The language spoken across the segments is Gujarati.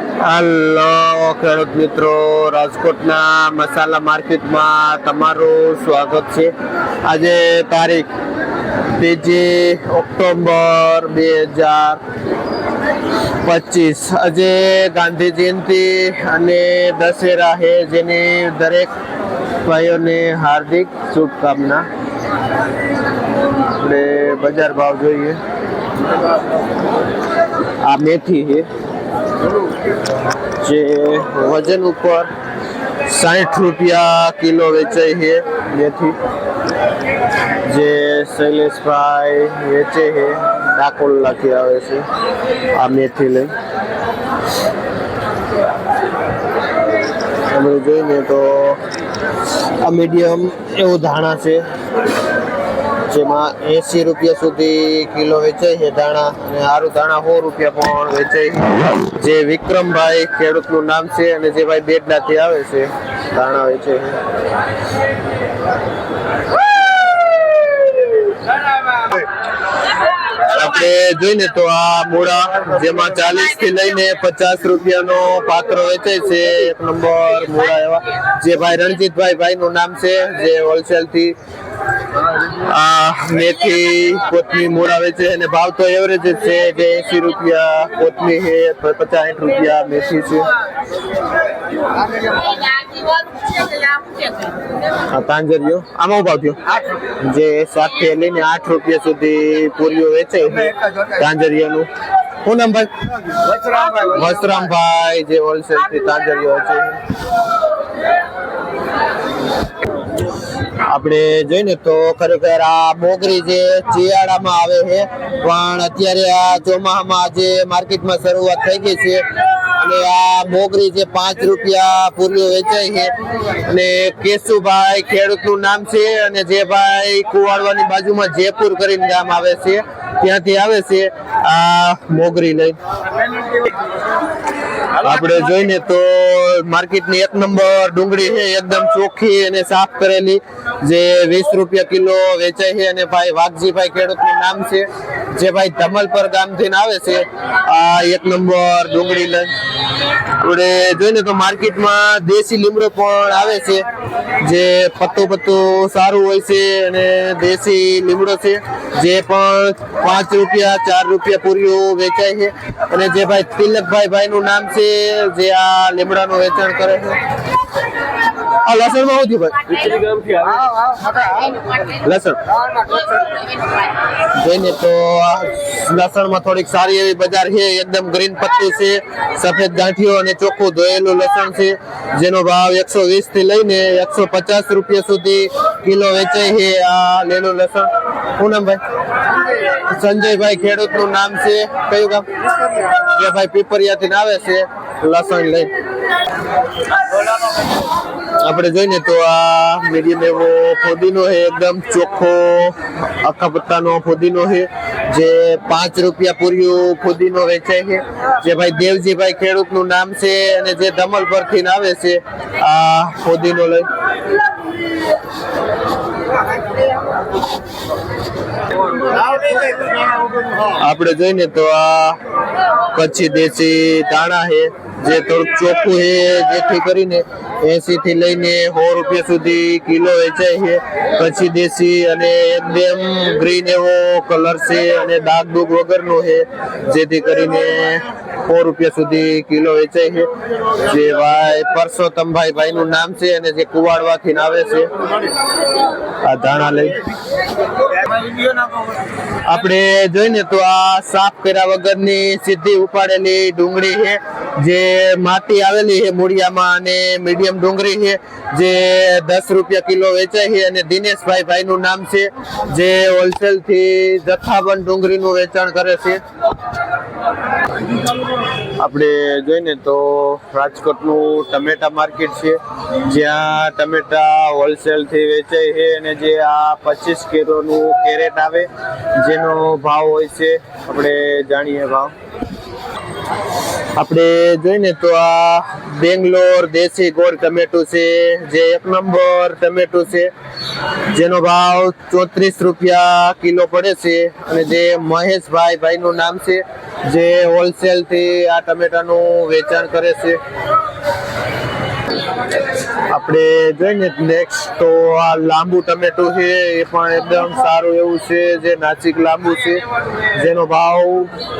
હાલો ખેડૂત મિત્રો. રાજકોટના મસાલા માર્કેટમાં તમારું સ્વાગત છે. આજે તારીખ ત્રીજી ઓક્ટોબર બે હજાર પચીસ. આજે ગાંધી જયંતિ અને દશેરા છે જેની દરેક ભાઈઓને હાર્દિક શુભકામના. આપણે બજાર ભાવ જોઈએ. આ મેથી છે જે વજન ઉપર સાઠ રૂપિયા કિલો વેચાય છે મેથી જે શૈલેષભાઈ વેચે છે ડાકોલાથી આવે છે આ મેથી લઈ. અમે જોઈને તો આ મીડિયમ એવું ધાણા છે. જેમાં એસી રૂપિયા સુધી કિલો વેચાય છે. ધાણા અને સારું ધાણા સો રૂપિયા પણ વેચાય જે વિક્રમભાઈ ખેડૂતનું નામ છે અને જે ભાઈ બેડનાથી આવે છે, ધાણા વેચે છે. આપણે જોઈને તો આ મૂળા જેમાં ચાલીસથી લઈને પચાસ રૂપિયાનો પાત્ર વેચાય છે. એક નંબર મૂળા એવા. જે ભાઈ રણજીતભાઈ ભાઈ નું નામ છે, જે હોલસેલથી મેથી કોથમી આવે વેચે અને ભાવ તો એવરેજ જ છે કે એસી રૂપિયા કોથમી છે, પચાસ સાઠ રૂપિયા મેથી છે. આ તાંજરીઓ આમાં ભાવ થયો? જે સાત લઈને આઠ રૂપિયા સુધી પૂરીઓ વેચે છે નામ ભાઈ? વસ્ત્રામભાઈ જે હોલસેલથી તાંજરીઓ છે. આપણે જોઈને તો ખરેખર આ મોગરી જે શિયાળામાં આવે છે, પણ અત્યારે આ ચોમાસામાં જે માર્કેટમાં શરૂઆત થઈ ગઈ છે અને આ મોગરી જે પાંચ રૂપિયા પૂરીઓ વેચાય છે અને કેશુભાઈ ખેડૂતનું નામ છે અને જે ભાઈ કુવાડવાની બાજુમાં જયપુર કરીને ગામ આવે છે, ત્યાંથી આવે છે આ મોગરી લઈ આપણે જોઈને તો માર્કેટની એક નંબર ડુંગળી છે, એકદમ ચોખ્ખી અને સાફ કરેલી. જે વીસ રૂપિયા કિલો વેચાય છે અને ભાઈ વાઘજીભાઈ ખેડૂતનું નામ છે. જે ભાઈ ધમલપર ગામથી આવે છે, આ એક નંબર ડુંગળી લઈ. આપણે જોઈને તો માર્કેટમાં દેશી લીમડો પણ આવે છે, જે પત્તું પત્તું સારું હોય છે અને દેશી લીમડો છે, જે પણ પાંચ રૂપિયા, ચાર રૂપિયા પૂરીઓ વેચાય છે. અને જે ભાઈ તિલકભાઈ ભાઈ નું નામ છે, જે આ લીમડાનું વેચાણ કરે છે. આ લસણમાં હોતી ભાઈ. લસણ જોઈને તો લસણ લસણમાં થોડીક સારી એવી બજાર છે એકદમ ગ્રીન પત્તી છે સફેદ ગાંઠીઓ અને ચોખ્ખું ધોયેલું લસણ છે જેનો ભાવ એકસો વીસથી લઈને એકસો પચાસ રૂપિયા સુધી કિલો વેચાય છે આ લીલું લસણ. પૂનમભાઈ ભાઈ? સંજયભાઈ ખેડૂતનું નામ છે. કયું ગામ? જે ભાઈ પીપરિયાથી આવે છે લસણ લઈ આપણે જોઈને તો આ મીડિયમ એવો ફોદીનો છે, એકદમ ચોખ્ખો આખા પત્તાનો ફોદીનો છે, જે પાંચ રૂપિયા પૂર્યું ફુદીનો વેચાય છે, જે ભાઈ દેવજીભાઈ ખેડૂતનું નામ છે અને જે ધમલ પરથી આવે છે આ ફુદીનો લઈ. આપણે જોઈને તો આ કચ્છી દેશી દાણા છે જે થોડુંક ચોખ્ખું છે, જેથી કરીને એસી થી લઈને સો રૂપિયા સુધી કિલો વેચાય છે. કચ્છી દેશી અને એકદમ ગ્રીન એવો કલર છે અને દાગ દુગ વગરનો છે, જેથી કરીને સો રૂપિયા સુધી કિલો વેચાય છે. જે ભાઈ પરસોત્તમભાઈ ભાઈ નું નામ છે અને જે કુવાડવાથી આવે છે. આ ધાણા લઈ. આપણે જોઈને તો આ સાફ કર્યા વગરની સીધી ઉપાડેલી ડુંગળી છે. જે માટી આવેલી છે મૂળિયામાં અને મીડિયમ ડુંગળી છે. જે દસ રૂપિયા કિલો વેચાય છે અને દિનેશભાઈ ભાઈ નું નામ છે. જે હોલસેલથી જથ્થાબંધ ડુંગળીનું વેચાણ કરે છે. આપણે જોઈને તો રાજકોટનું ટમેટા માર્કેટ છે. જ્યાં ટમેટા હોલસેલથી વેચાય છે અને જે આ પચીસ કિલોનું કેરેટ આવે, જેનો ભાવ હોય છે, આપણે જાણીએ ભાવ. આપણે જોઈને તો આ બેંગ્લોર દેશી ગોળ ટમેટું છે, જે એક નંબર ટમેટું છે, જેનો ભાવ ચોત્રીસ રૂપિયા કિલો પડે છે અને જે મહેશભાઈ ભાઈનું નામ છે, જે હોલસેલથી આ ટમેટાનું વેચાણ કરે છે. આપણે જોઈને નેક્સ્ટ તો આ લાંબુ ટમેટું છે, એ પણ એકદમ સારું એવું છે, જે નાસિક લાંબુ છે. જેનો ભાવ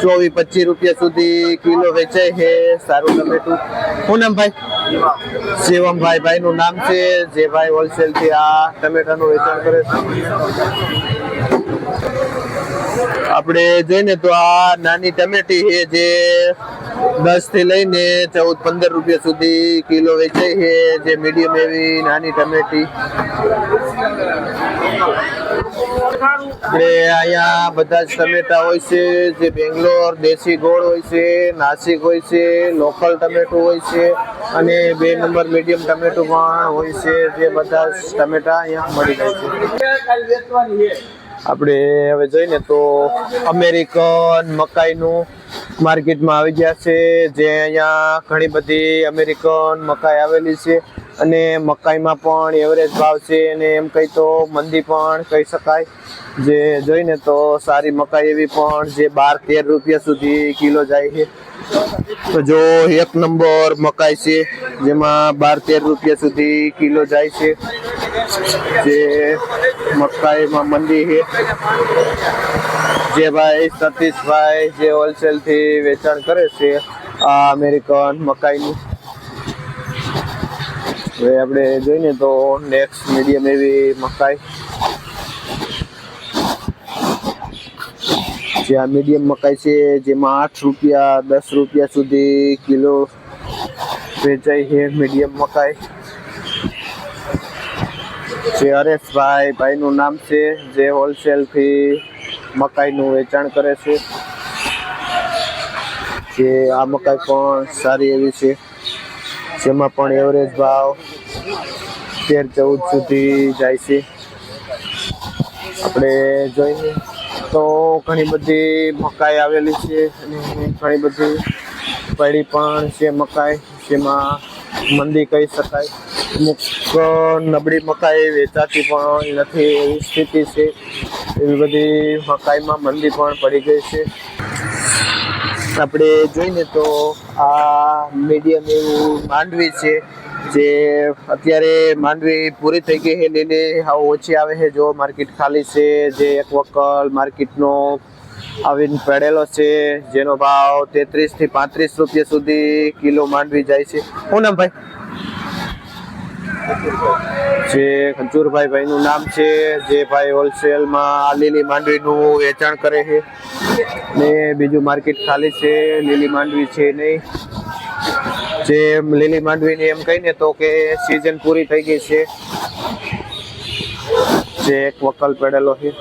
ચોવીસ પચીસ રૂપિયા સુધી કિલો વેચાય છે, સારું ટમેટું. શું નામ ભાઈ? શિવમભાઈ ભાઈ નું નામ છે, જે ભાઈ હોલસેલથી આ ટમેટાનું વેચાણ કરે છે. આપણે જોઈને તો આ નાની ટમેટી છે જે દસથી લઈને ચૌદ, પંદર રૂપિયા સુધી કિલો વેચાય છે. જે મીડિયમ એવી નાની ટમેટી. આપણે અહીંયા બધા જ ટમેટા હોય છે, જે બેંગ્લોર, દેશી ગોળ હોય છે, નાસિક હોય છે, લોકલ ટમેટું હોય છે, અને બે નંબર મીડિયમ ટમેટું પણ હોય છે, જે બધા જ ટમેટા અહીંયા મળી જાય છે. આપણે હવે જોઈએ તો અમેરિકન મકાઈનું માર્કેટમાં આવી ગયા છે. જે અહીંયા ઘણી બધી અમેરિકન મકાઈ આવેલી છે. અને મકાઈમાં પણ એવરેજ ભાવ છે અને એમ કહી તો મંદી પણ કહી શકાય. જે જોઈને તો સારી મકાઈ એવી પણ જે બાર તેર રૂપિયા સુધી કિલો જાય છે. તો જો એક નંબર મકાઈ છે, જેમાં બાર તેર રૂપિયા સુધી કિલો જાય છે. જે મકાઈમાં મંદી છે. જે ભાઈ સતીશભાઈ જે હોલસેલથી વેચાણ કરે છે, આ અમેરિકન મકાઈનું. હવે આપણે જોઈને તો નેક્સ્ટ મીડિયમ એવી મકાઈ. જે આ મીડિયમ મકાઈ છે, જેમાં આઠ રૂપિયા, દસ રૂપિયા સુધી કિલો વેચાય છે મીડિયમ મકાઈ. જે હરેશભાઈ ભાઈનું નામ છે, જે હોલસેલથી મકાઈનું વેચાણ કરે છે. જે આ મકાઈ પણ સારી એવી છે. જેમાં પણ એવરેજ ભાવ તેર ચૌદ સુધી જાય છે. આપણે જોઈએ તો ઘણી બધી મકાઈ આવેલી છે અને ઘણી બધી પડી પણ છે મકાઈ, જેમાં મંદી કહી શકાય. અમુક નબળી મકાઈ વેચાતી પણ નથી, એવી સ્થિતિ છે. એવી બધી મકાઈમાં મંદી પણ પડી ગઈ છે. આપણે જોઈને તો આ મીડિયમ એવું માંડવી છે, જે અત્યારે માંડવી પૂરી થઈ ગઈ છે લીલી હાવ ઓછી આવે છે. જો માર્કેટ ખાલી છે, જે એક વકલ માર્કેટનો આવીને પડેલો છે, જેનો ભાવ તેત્રીસથી પાંત્રીસ રૂપિયા સુધી કિલો માંડવી જાય છે. શું નામ ભાઈ? જે ખંચુરભાઈ ભાઈનું નામ છે, જે ભાઈ હોલસેલમાં આ લીલી માંડવીનું વેચાણ કરે છે. ને બીજું માર્કેટ ખાલી છે, લીલી માંડવી છે નહીં. જે લીલી માંડવીની એમ કહીને તો કે સિઝન પૂરી થઈ ગઈ છે. જે એક વકલ પડેલો છે.